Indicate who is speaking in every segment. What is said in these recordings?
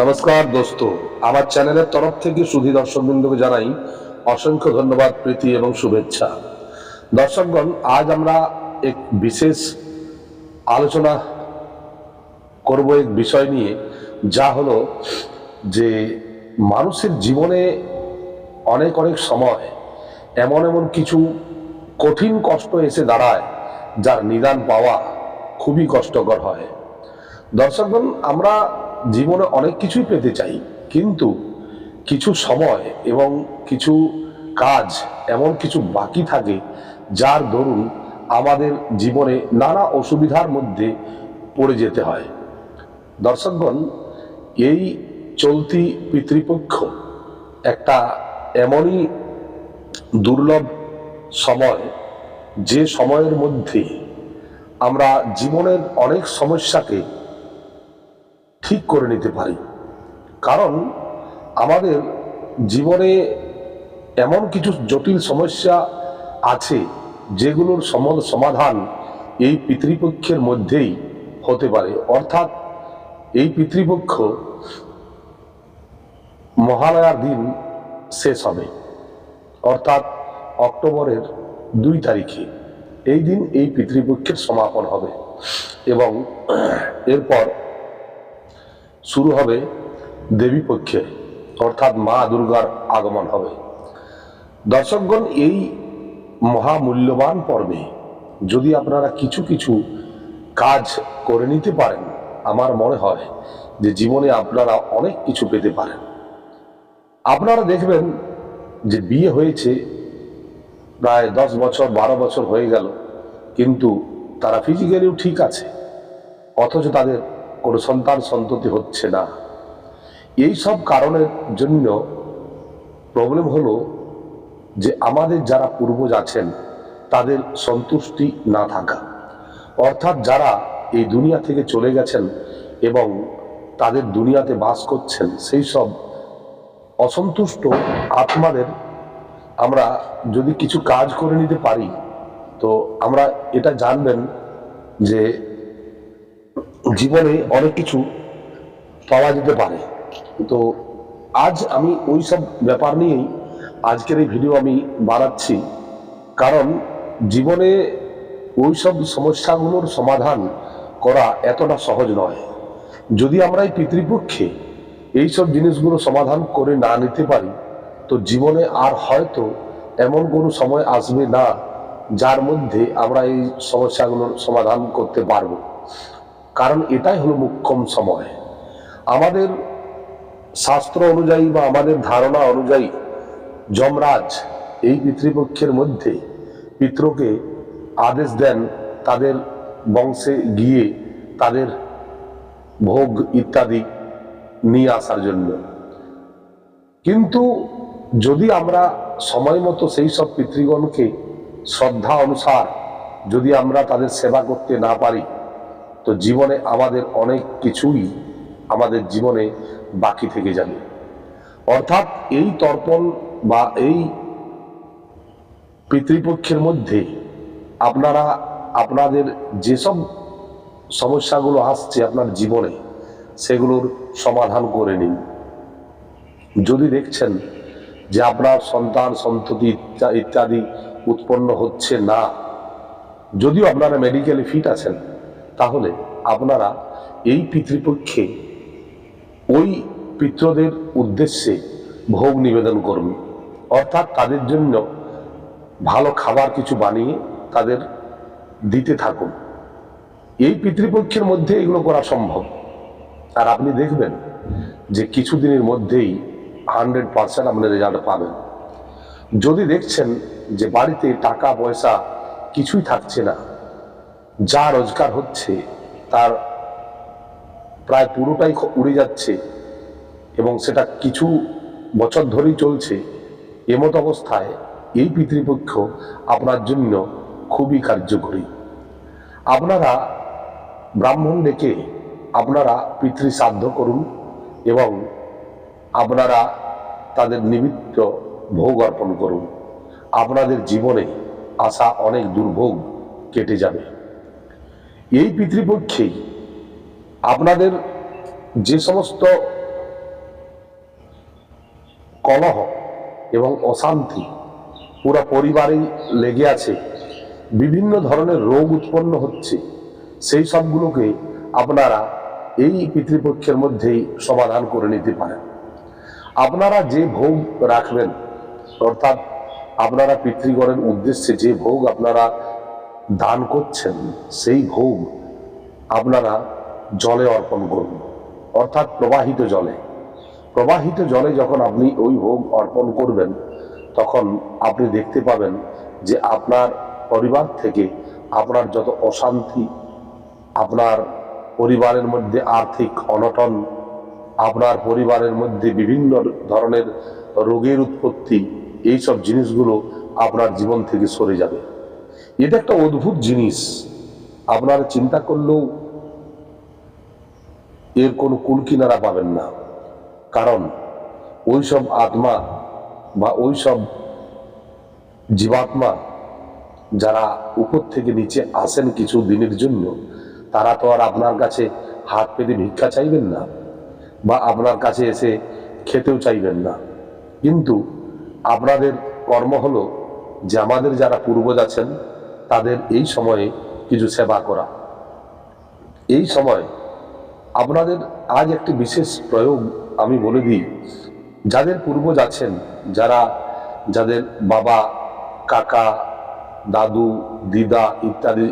Speaker 1: নমস্কার দোস্ত। আমার চ্যানেলের তরফ থেকে সুধী দর্শকবৃন্দকে জানাই অসংখ্য ধন্যবাদ, প্রীতি এবং শুভেচ্ছা। দর্শকগণ, আজ আমরা এক বিশেষ আলোচনা করব এক বিষয় নিয়ে, যা হলো যে মানুষের জীবনে অনেক অনেক সময় এমন এমন কিছু কঠিন কষ্ট এসে দাঁড়ায়, যার নিদান পাওয়া খুবই কষ্টকর হয়। দর্শকগণ, আমরা জীবনে অনেক কিছুই পেতে চাই, কিন্তু কিছু সময় এবং কিছু কাজ এমন কিছু বাকি থাকে যার দরুন আমাদের জীবনে নানা অসুবিধার মধ্যে পড়ে যেতে হয়। দর্শকগণ, এই চলতি পিতৃপক্ষ একটা এমনই দুর্লভ সময় যে সময়ের মধ্যে আমরা জীবনের অনেক সমস্যাকে ঠিক করে নিতে পারি। কারণ আমাদের জীবনে এমন কিছু জটিল সমস্যা আছে, যেগুলোর সম- সমাধান এই পিতৃপক্ষের মধ্যেই হতে পারে। অর্থাৎ এই পিতৃপক্ষ মহালয়ার দিন শেষ হবে। অর্থাৎ অক্টোবরের দুই তারিখে এই দিন এই পিতৃপক্ষের সমাপন হবে এবং এরপর শুরু হবে দেবী পক্ষে, অর্থাৎ মা দুর্গার আগমন হবে। দর্শকগণ, এই মহামূল্যবান পর্বে যদি আপনারা কিছু কিছু কাজ করে নিতে পারেন, আমার মনে হয় যে জীবনে আপনারা অনেক কিছু পেতে পারেন। আপনারা দেখবেন যে বিয়ে হয়েছে, প্রায় দশ বছর, বারো বছর হয়ে গেল, কিন্তু তারা ফিজিক্যালিও ঠিক আছে, অথচ তাদের কোনো সন্তান সন্ততি হচ্ছে না। এই সব কারণের জন্য প্রবলেম হলো যে আমাদের যারা পূর্বজ আছেন, তাদের সন্তুষ্টি না থাকা। অর্থাৎ যারা এই দুনিয়া থেকে চলে গেছেন এবং তাদের দুনিয়াতে বাস করছেন, সেই সব অসন্তুষ্ট আত্মাদের আমরা যদি কিছু কাজ করে নিতে পারি, তো আমরা এটা জানবেন যে জীবনে অনেক কিছু পাওয়া যেতে পারে। তো আজ আমি ওই সব ব্যাপার নিয়েই আজকের এই ভিডিও আমি বানাচ্ছি কারণ জীবনে ওই সব সমস্যাগুলোর সমাধান করা এতটা সহজ নয়। যদি আমরা এই পিতৃপক্ষে এই সব জিনিসগুলো সমাধান করে না নিতে পারি, তো জীবনে আর হয়তো এমন কোনো সময় আসবে না যার মধ্যে আমরা এই সমস্যাগুলোর সমাধান করতে পারব। কারণ এটাই হলো মুখ্যম সময়। আমাদের শাস্ত্র অনুযায়ী বা আমাদের ধারণা অনুযায়ী যমরাজ এই পিতৃপক্ষের মধ্যে পিতৃকে আদেশ দেন তাদের বংশে গিয়ে তাদের ভোগ ইত্যাদি নিয়ে আসার জন্য। কিন্তু যদি আমরা সময় মতো সেই সব পিতৃগণকে শ্রদ্ধা অনুসার যদি আমরা তাদের সেবা করতে না পারি তো জীবনে আমাদের অনেক কিছুই আমাদের জীবনে বাকি থেকে যাবে। অর্থাৎ এই তর্পণ বা এই পিতৃপক্ষের মধ্যে আপনারা, আপনাদের যেসব সমস্যাগুলো আসছে আপনার জীবনে, সেগুলোর সমাধান করে নিন। যদি দেখছেন যে আপনার সন্তান সন্ততি ইত্যাদি উৎপন্ন হচ্ছে না, যদিও আপনারা মেডিকেলি ফিট আছেন তাহলে আপনারা এই পিতৃপক্ষে ওই পিতৃদের উদ্দেশ্যে ভোগ নিবেদন করুন। অর্থাৎ তাদের জন্য ভালো খাবার কিছু বানিয়ে তাদের দিতে থাকুন। এই পিতৃপক্ষের মধ্যে এগুলো করা সম্ভব। আর আপনি দেখবেন যে কিছুদিনের মধ্যেই হান্ড্রেড পার্সেন্ট আপনি রেজাল্ট পাবেন। যদি দেখছেন যে বাড়িতে টাকা পয়সা কিছুই থাকছে না যা রোজগার হচ্ছে, তার প্রায় পুরোটাই উড়ে যাচ্ছে এবং সেটা কিছু বছর ধরেই চলছে। এমত অবস্থায় এই পিতৃপক্ষ আপনার জন্য খুবই কার্যকরী। আপনারা ব্রাহ্মণ ডেকে আপনারা পিতৃ শ্রাদ্ধ করুন এবং আপনারা তাদের নিমিত্ত ভোগ অর্পণ করুন। আপনাদের জীবনে আসা অনেক দুর্ভোগ কেটে যাবে। এই পিতৃপক্ষেই আপনাদের যে সমস্ত কলহ এবং অশান্তি পুরো পরিবারেই লেগে আছে, বিভিন্ন ধরনের রোগ উৎপন্ন হচ্ছে, সেই সবগুলোকে আপনারা এই পিতৃপক্ষের মধ্যেই সমাধান করে নিতে পারেন। আপনারা যে ভোগ রাখবেন, অর্থাৎ আপনারা পিতৃগণের উদ্দেশ্যে যে ভোগ আপনারা দান করছেন, সেই ভোগ আপনারা জলে অর্পণ করুন। অর্থাৎ প্রবাহিত জলে। প্রবাহিত জলে যখন আপনি ওই ভোগ অর্পণ করবেন, তখন আপনি দেখতে পাবেন যে আপনার পরিবার থেকে আপনার যত অশান্তি, আপনার পরিবারের মধ্যে আর্থিক অনটন, আপনার পরিবারের মধ্যে বিভিন্ন ধরনের রোগের উৎপত্তি, এইসব জিনিসগুলো আপনার জীবন থেকে সরে যাবে। এটা একটা অদ্ভুত জিনিস। আপনার চিন্তা করলেও এর কোনো কুল কিনারা পাবেন না। কারণ ওই সব আত্মা বা ওই সব জীবাত্মা যারা উপর থেকে নিচে আসেন কিছু দিনের জন্য, তারা তো আর আপনার কাছে হাত পেতে ভিক্ষা চাইবেন না বা আপনার কাছে এসে খেতেও চাইবেন না। কিন্তু আপনাদের কর্ম হলো যে আমাদের যারা পূর্বজ আছেন, তাদের এই সময়ে কিছু সেবা করা। এই সময় আপনাদের আজ একটি বিশেষ প্রয়োগ আমি বলে দিই। যাদের পূর্বজ আছেন, যারা যাদের বাবা, কাকা, দাদু, দিদা ইত্যাদি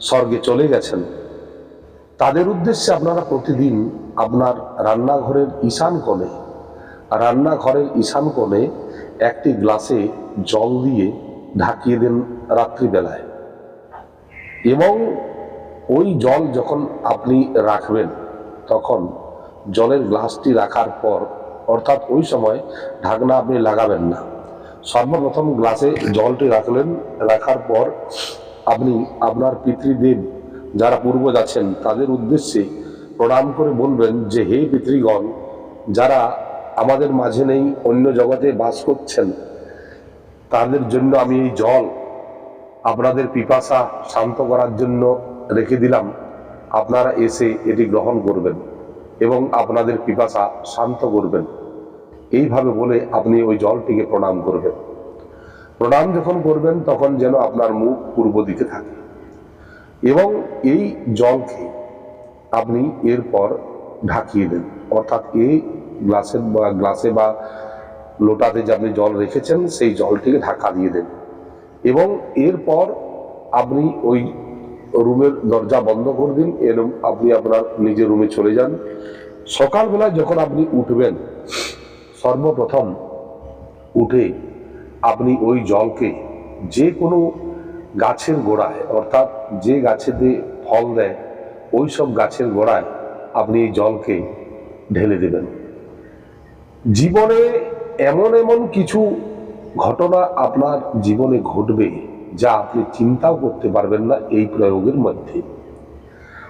Speaker 1: স্বর্গে চলে গেছেন, তাদের উদ্দেশ্যে আপনারা প্রতিদিন আপনার রান্নাঘরের ঈশান কোণে, রান্নাঘরের ঈশান কোণে একটি গ্লাসে জল দিয়ে ঢাকিয়ে দেন রাত্রিবেলায়। এবং ওই জল যখন আপনি রাখবেন, তখন জলের গ্লাসটি রাখার পর, অর্থাৎ ওই সময় ঢাকনা আপনি লাগাবেন না। সর্বপ্রথম গ্লাসে জলটি রাখলেন, রাখার পর আপনি আপনার পিতৃদেব যারা পূর্বজ আছেন, তাদের উদ্দেশ্যে প্রণাম করে বলবেন যে, হে পিতৃগণ, যারা আমাদের মাঝে নেই, অন্য জগতে বাস করছেন তাদের জন্য আমি এই জল আপনাদের পিপাসা শান্ত করার জন্য রেখে দিলাম। আপনারা এসে এটি গ্রহণ করবেন এবং আপনাদের পিপাসা শান্ত করবেন। এইভাবে বলে আপনি ওই জলটিকে প্রণাম করবেন। প্রণাম যখন করবেন, তখন যেন আপনার মুখ পূর্ব দিকে থাকে এবং এই জলকে আপনি এরপর ঢাকিয়ে দেন। অর্থাৎ এই গ্লাসের বা গ্লাসে বা লোটাতে যে আপনি জল রেখেছেন, সেই জলটিকে ঢাকা দিয়ে দেন। এবং এরপর আপনি ওই রুমের দরজা বন্ধ করে দিন এরম আপনি আপনার নিজের রুমে চলে যান। সকালবেলা যখন আপনি উঠবেন, সর্বপ্রথম উঠে আপনি ওই জলকে যে কোনো গাছের গোড়ায়, অর্থাৎ যে গাছেতে ফল দেয়, ওই সব গাছের গোড়ায় আপনি এই জলকে ঢেলে দেবেন। জীবনে এমন এমন কিছু ঘটনা আপনার জীবনে ঘটবে যা আপনি চিন্তাও করতে পারবেন না এই প্রয়োগের মধ্যে।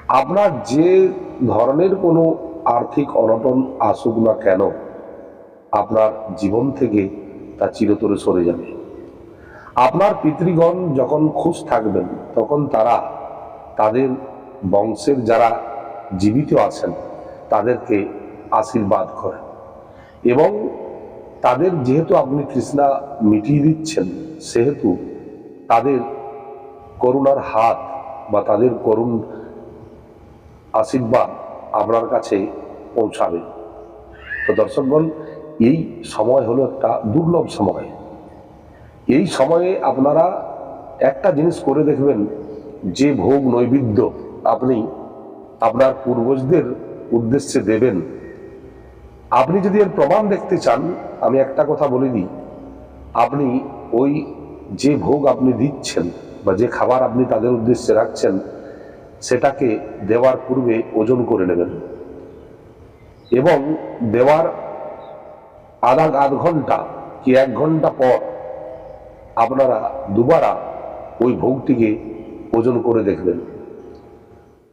Speaker 1: আপনার যে ধরনের কোনো আর্থিক অনটন আসুক না কেন, আপনার জীবন থেকে তা চিরতরে সরে যাবে। আপনার পিতৃগণ যখন খুশ থাকবেন, তখন তারা তাদের বংশের যারা জীবিত আছেন, তাদেরকে আশীর্বাদ করেন। এবং তাদের যেহেতু আপনি তৃষ্ণা মিটিয়ে দিচ্ছেন, সেহেতু তাদের করুণার হাত বা তাদের করুণ আশীর্বাদ আপনার কাছে পৌঁছাবে। তো দর্শকগণ, এই সময় হলো একটা দুর্লভ সময়। এই সময়ে আপনারা একটা জিনিস করে দেখবেন, যে ভোগ নৈবেদ্য আপনি আপনার পূর্বজদের উদ্দেশ্যে দেবেন। আপনি যদি এর প্রমাণ দেখতে চান আমি একটা কথা বলে দিই আপনি ওই যে ভোগ আপনি দিচ্ছেন বা যে খাবার আপনি তাদের উদ্দেশ্যে রাখছেন, সেটাকে দেওয়ার পূর্বে ওজন করে নেবেন। এবং দেওয়ার আধা আধ ঘণ্টা কি এক ঘণ্টা পর আপনারা দুবারা ওই ভোগটিকে ওজন করে দেখবেন।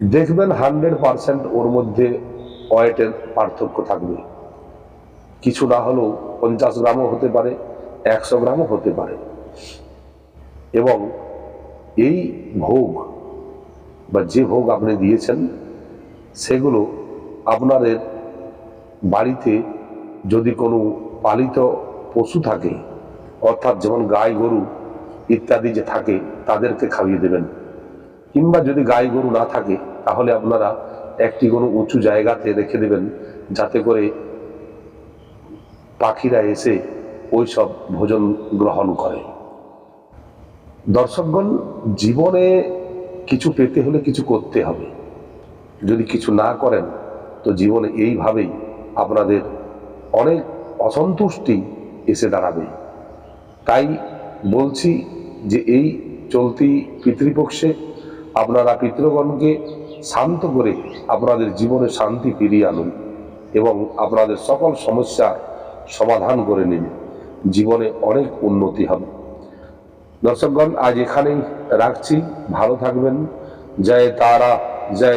Speaker 1: দেখবেন হান্ড্রেড পারসেন্ট ওর মধ্যে ওয়েটের পার্থক্য থাকবে। কিছু না হলেও পঞ্চাশ গ্রামও হতে পারে, একশো গ্রামও হতে পারে। এবং এই ভোগ বা যে ভোগ আপনি দিয়েছেন, সেগুলো আপনাদের বাড়িতে যদি কোনো পালিত পশু থাকে, অর্থাৎ যেমন গাই গরু ইত্যাদি যে থাকে, তাদেরকে খাইয়ে দেবেন। কিংবা যদি গাই গরু না থাকে, তাহলে আপনারা একটি কোনো উঁচু জায়গাতে রেখে দেবেন, যাতে করে পাখিরা এসে ওই সব ভোজন গ্রহণ করে। দর্শকগণ, জীবনে কিছু পেতে হলে কিছু করতে হবে। যদি কিছু না করেন, তো জীবনে এইভাবেই আপনাদের অনেক অসন্তুষ্টি এসে দাঁড়াবে। তাই বলছি যে এই চলতি পিতৃপক্ষে আপনারা পিতৃগণকে শান্ত করে আপনাদের জীবনে শান্তি ফিরিয়ে আনুন এবং আপনাদের সকল সমস্যার সমাধান করে নিন। জীবনে অনেক উন্নতি হবে। দর্শকগণ, আজ এখানেই রাখছি। ভালো থাকবেন। জয় তারা, জয়